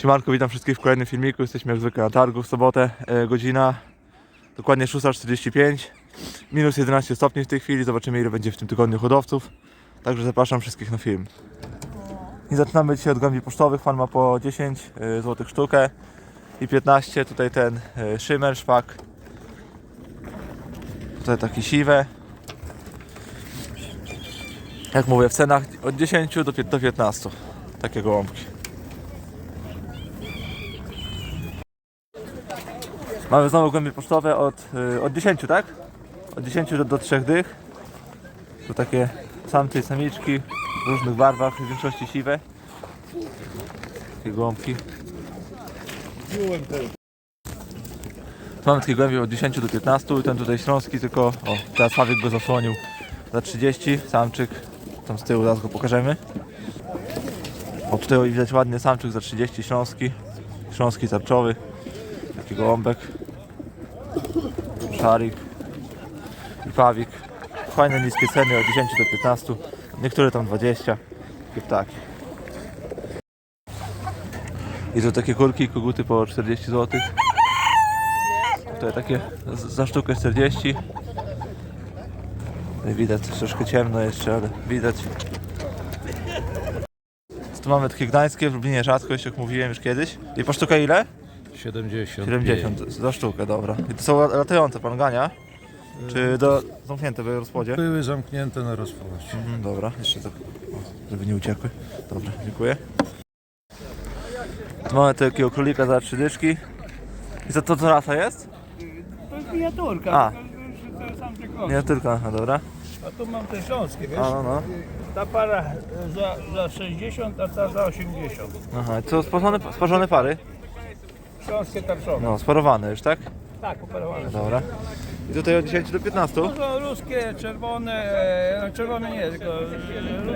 Siemanko, witam wszystkich w kolejnym filmiku. Jesteśmy jak zwykle na targu w sobotę. E, godzina dokładnie 6.45. Minus 11 stopni w tej chwili. Zobaczymy ile będzie w tym tygodniu hodowców. Także zapraszam wszystkich na film. I zaczynamy dzisiaj od głębi pocztowych. Pan ma po 10 e, zł sztukę i 15. Tutaj ten e, szymer, szpak. Tutaj taki siwe. Jak mówię, w cenach od 10 do pię- do 15. Takie gołąbki. Mamy znowu głębie pocztowe od, y, od 10, tak? Od 10 do, do 3 dych. Tu takie samce i samiczki w różnych barwach, w większości siwe. Takie gołąbki. Mamy takie głębie od 10 do 15 i ten tutaj śląski tylko, o teraz Sławik go zasłonił za 30, samczyk, tam z tyłu zaraz go pokażemy. O tutaj widać ładnie samczyk za 30, śląski, śląski tarczowy, taki gołąbek, szarik i pawik. Fajne niskie ceny od 10 do 15, niektóre tam 20, takie ptaki. I tu takie kurki i koguty po 40 zł. Tutaj takie za sztukę 40. Tutaj widać troszkę ciemno jeszcze, ale widać. Tu mamy takie gdańskie, w Lublinie rzadko, jak mówiłem już kiedyś. I po sztukę ile? 70. 70 za sztukę, dobra. I to są latające, pan gania? Czy do, zamknięte w rozpodzie? Były zamknięte na rozpocznie. Mhm, dobra, jeszcze tak, o, żeby nie uciekły. Dobra, dziękuję. Tu mamy takiego królika za trzy dyszki. I co to co rasa jest? To jest miniaturka. A. tylko, że to sam tylko. Nie, tylko, aha, dobra. A tu mam te śląskie, wiesz? A, no, no. Ta para e, za, za 60, a ta za 80. Aha, to sparzone, sparzone pary? Śląskie tarczowe. No, sparowane już, tak? Tak, operowane. Dobra. I tutaj od 10 do 15? No to ruskie, czerwone, e, no czerwone nie, tylko e,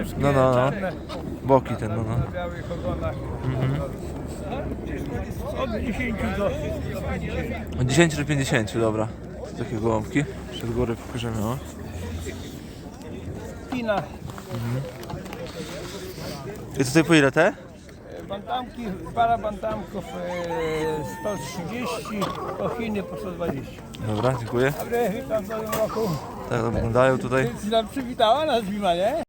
ruskie, No, no, no. czarne, Boki ten, no, no. na białych ogonach. Od 10 do, do 50. Od 10 do 50, dobra. To takie gołąbki. Przed góry pokażemy, o. Kina, I tutaj po ile te? Bantamki, para bantamków e, 130, to Chiny po 120. Dobra, dziękuję. Dobry, witam w nowym roku. Tak wyglądają tutaj. Nam przywitała nas Zima, nie?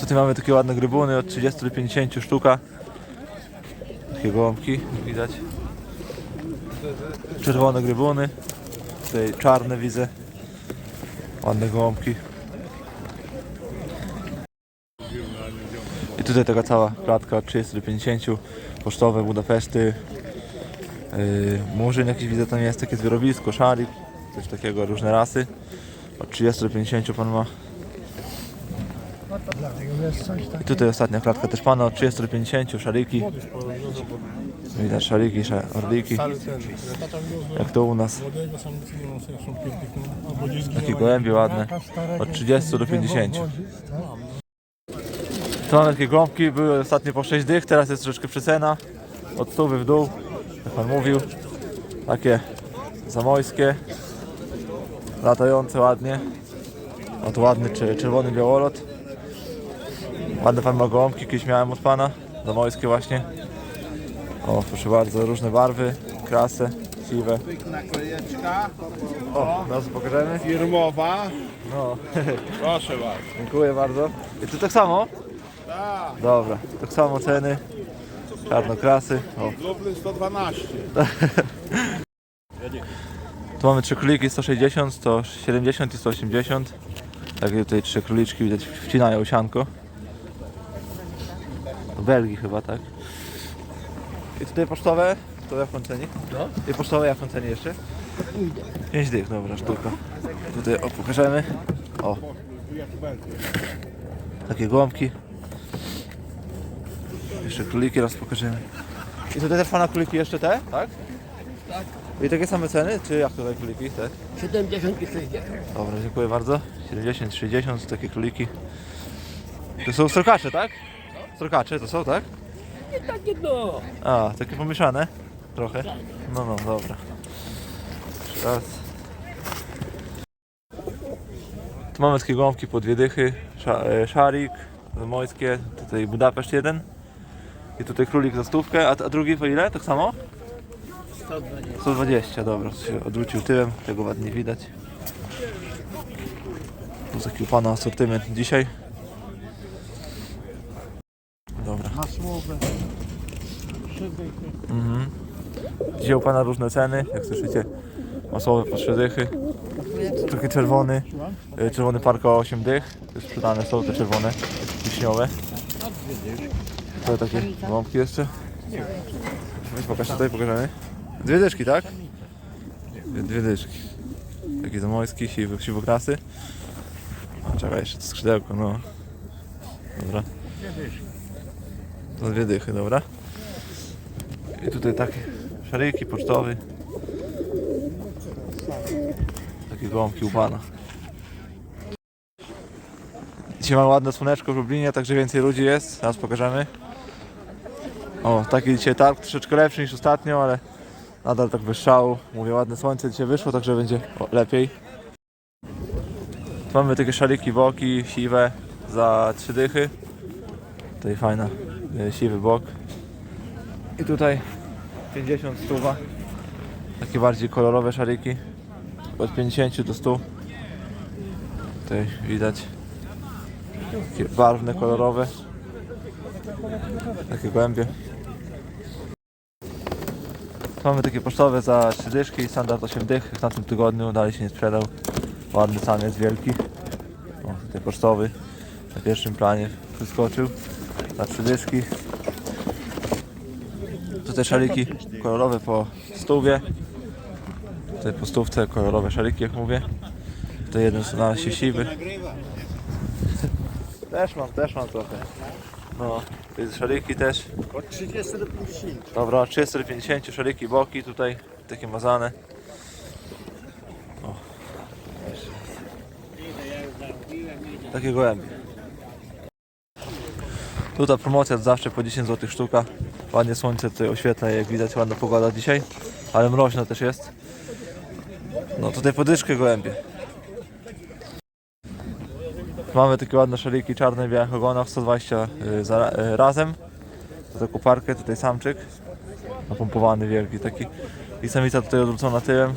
Tutaj mamy takie ładne grybuny od 30 do 50 sztuka. Takie gołąbki, widać. Czerwone grybuny. Tutaj czarne widzę. Ładne gołąbki. I tutaj taka cała klatka od 30 do 50. Pocztowe Budapeszty. Yy, Murzyn jakiś widzę tam jest, takie zbiorowisko, szarik. Coś takiego, różne rasy. Od 30 do 50 pan ma. I tutaj ostatnia klatka też pana od 30 do 50, szariki. Widać szariki, sz- orliki. Jak to u nas. Takie gołębie ładne. Od 30 do 50. Takie gąbki, były ostatnio po 6 dych, teraz jest troszeczkę przecena. Od stówy w dół, jak pan mówił. Takie zamojskie. Latające ładnie. Oto ładny czy- czerwony białolot. Ładne pan ma gołąbki, kiedyś miałem od pana, zamojskie właśnie. O, proszę bardzo, różne barwy, krasy, siwe. Naklejeczka O, teraz pokażemy. firmowa. No, Proszę bardzo. dziękuję bardzo. I tu tak samo? Tak, Dobra, tak samo ceny. Czarnokrasy. O, Lublin 112. tu mamy trzy króliki 160, 170 i 180. Takie tutaj trzy króliczki widać wcinają sianko. Do Belgii chyba, tak? I tutaj pocztowe, to jak pan ceni? No. I pocztowe jak pan ceni jeszcze? 5 dych, dobra sztuka. Tutaj o, pokażemy. O. Takie gołąbki. Jeszcze króliki raz pokażemy. I tutaj też pana króliki jeszcze te, tak? Tak. I takie same ceny, czy jak tutaj króliki te? 70 i 60. Dobra, dziękuję bardzo. 70, 60, takie króliki. To są strokacze, tak? Strokacze to są, tak? Takie no. A, takie pomieszane? Trochę? No, no, dobra. Jeszcze raz. Tu mamy takie gąbki po dwie dychy. Sza, e, szarik, zamojskie, tutaj Budapeszt jeden. I tutaj królik za stówkę, a, a drugi po ile? Tak samo? 120. 120, dobra. to się odwrócił tyłem, tego ładnie widać. Tu taki u pana asortyment dzisiaj. Dobra. Mhm. Dzisiaj u pana różne ceny, jak słyszycie. Masłowe po 3 dychy. Taki czerwony. y, Czerwony parko 8 dych. Sprzedane są te czerwone, wiśniowe. To takie gąbki jeszcze. Weź pokaż tutaj, pokażemy. Dwie dyszki, tak? Dwie, dwie dyszki. Taki zamojski, siwy, siwokrasy. O, Czekaj, jeszcze to skrzydełko, no. Dobra. To dwie dychy, dobra. I tutaj takie szariki pocztowy. Takie gąbki u pana. Dzisiaj mamy ładne słoneczko w Lublinie, także więcej ludzi jest. Teraz pokażemy. O, taki dzisiaj targ, troszeczkę lepszy niż ostatnio, ale nadal tak bez szału. Mówię, ładne słońce dzisiaj wyszło, także będzie lepiej. Tu mamy takie szaliki boki, siwe za trzy dychy. Tutaj fajna, e, siwy bok. I tutaj 50 stuwa. Takie bardziej kolorowe szaliki. Od 50 do 100. Tutaj widać. Takie barwne, kolorowe. Takie głębie. Mamy takie pocztowe za 3 dyszki, standard 8 dych, na tym tygodniu dalej się nie sprzedał. Ładny samiec wielki. O, tutaj pocztowy na pierwszym planie wyskoczył. Za 3 dyszki. Tutaj szaliki kolorowe po stówie. Tutaj po stówce kolorowe szaliki, jak mówię. Tutaj jeden na się siwy. Też mam, też mam trochę. No, szaliki też. Od 30 do 50. Dobra, od 30 do 50 szaliki boki tutaj, takie mazane. O. Takie gołębie. Tutaj promocja zawsze po 10 zł sztuka. Ładnie słońce tutaj oświetla, jak widać ładna pogoda dzisiaj, ale mroźno też jest. No tutaj podyszkę gołębie. Mamy takie ładne szaliki czarne białych ogonach, 120 y, za, y, razem. To taką parkę, tutaj samczyk. Napompowany wielki taki. I samica tutaj odwrócona tyłem.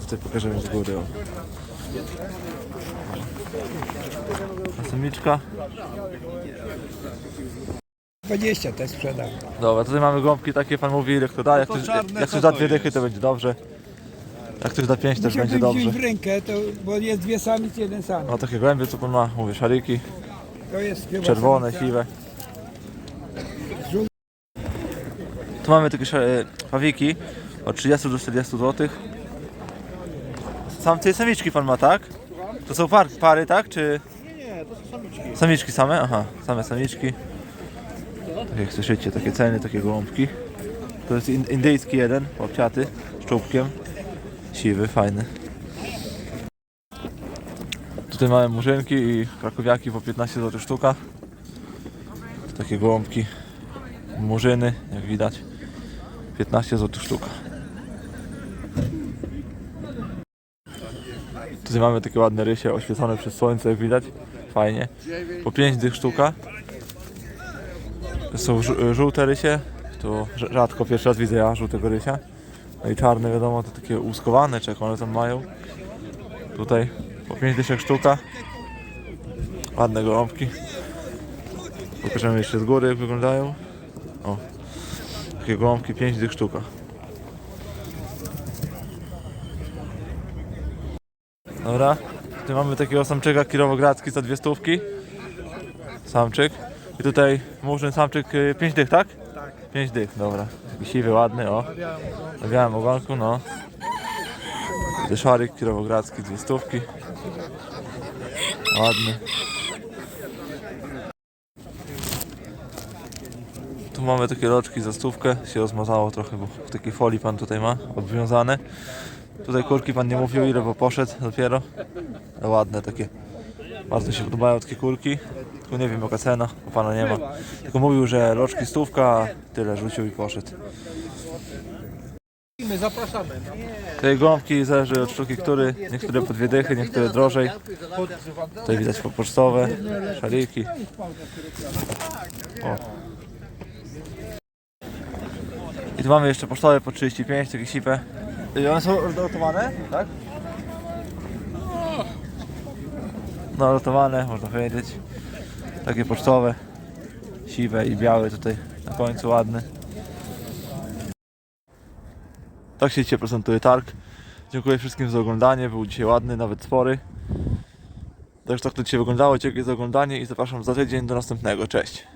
Tutaj pokażemy z góry. O. A samiczka. 20 też sprzedam. Dobra, tutaj mamy gąbki takie, pan mówi ile kto da. Jak to da to dwie jest? dychy to będzie dobrze. Jak ktoś da pięć też będzie dobrze. w rękę, to, bo jest dwie samice, jeden samiec. No takie głębie co pan ma, mówię, szaliki, To jest chyba czerwone, samica. siwe. Tu mamy takie sza- e, pawiki od 30 do 40 zł. Samce i samiczki pan ma, tak? To są par, pary, tak? Czy... Nie, to są samiczki. Samiczki same? Aha, same samiczki. Tak jak słyszycie, takie ceny, takie gołąbki. To jest in, indyjski jeden, łapciaty, z czubkiem. Siwy, fajny. Tutaj mamy murzynki i krakowiaki po 15 zł sztuka. Takie gołąbki, murzyny, jak widać. 15 zł sztuka. Tutaj mamy takie ładne rysie oświecone przez słońce, jak widać. Fajnie. Po 5 dych sztuka. Są żółte rysie. Rz- rzadko pierwszy raz widzę ja żółtego rysia. No i czarne wiadomo to takie łuskowane, czy jak one tam mają. Tutaj po 5 dyszek sztuka. Ładne gołąbki. Pokażemy jeszcze z góry jak wyglądają. O. Takie gołąbki 5 dych sztuka. Dobra. Tu mamy takiego samczyka kirowogradzki za dwie stówki. Samczyk. I tutaj murzyn samczyk 5 dych, tak? Tak. 5 dych, dobra. Siwy, ładny, o. Na białym ogonku, no. Deszarek kirowogradzki, dwie stówki. Ładny. Tu mamy takie roczki za stówkę. Się rozmazało trochę, bo w takiej folii pan tutaj ma obwiązane. Tutaj kurki pan nie mówił ile, bo poszedł dopiero. Ładne takie. Bardzo się podobają takie kurki. Tylko nie wiem jaka cena, bo pana nie ma. Tylko mówił, że roczki stówka, tyle rzucił i poszedł. Zapraszamy. Tej gąbki zależy od sztuki, który. Niektóre po dwie dychy, niektóre drożej. Tutaj widać pocztowe, szaliki. O. I tu mamy jeszcze pocztowe po 35, takie sipę. I one są rotowane, tak? Rotowane, można powiedzieć. Takie pocztowe. Siwe i białe tutaj na końcu ładny. Tak się dzisiaj prezentuje targ. Dziękuję wszystkim za oglądanie, był dzisiaj ładny, nawet spory. Także tak to dzisiaj wyglądało, dziękuję za oglądanie i zapraszam za tydzień do następnego. Cześć!